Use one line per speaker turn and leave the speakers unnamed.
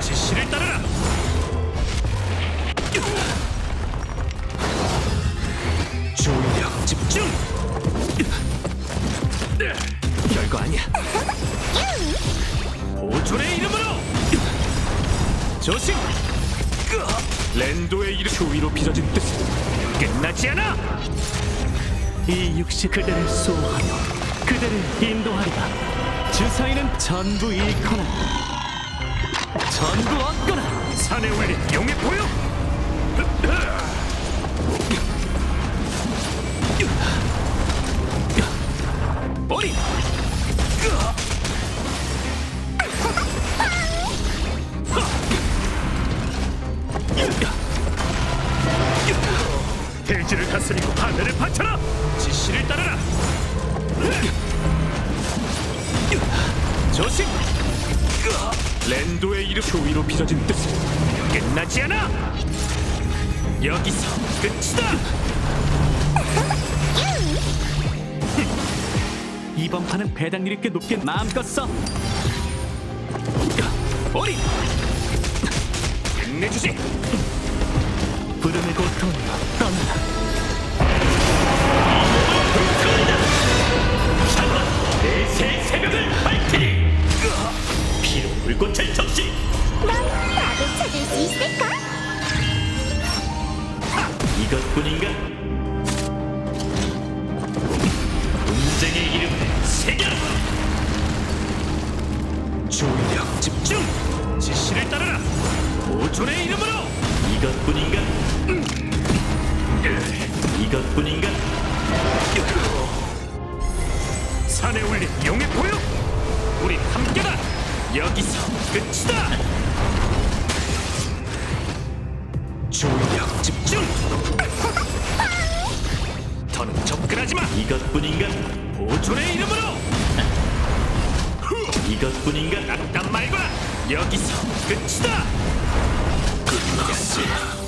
지시를 따르라. 별거 아니야. 보존의 이름으로 조심. 랜도의 이름 추위로 빚어진 뜻은 끝나지 않아. 이 육시 그대를 수호하며 그대를 인도하리라. 주사위는 전부 잃거나 전부 대지를 다스리고 하늘을 바쳐라! 지시를 따르라! 조심 랜도의 이름 추위로 빚어진 뜻은 끝나지 않아! 여기서 끝이다! 이번 판은 배당률이 꽤 높게 마음껏 써! 어리! 끝내주지 이것뿐인가? 분쟁의 이름을 새겨라! 조력 집중! 지시를 따르라! 보존의 이름으로! 이것뿐인가? 이것뿐인가? 산에 올린 용의 포효! 우린 함께다! 여기서 끝이다! 조력 집중! 더는 접근하지 마. 이것뿐인가? 보존의 이름으로. 이것뿐인가? 낙담 말거라. 여기서 끝이다. 끝났어.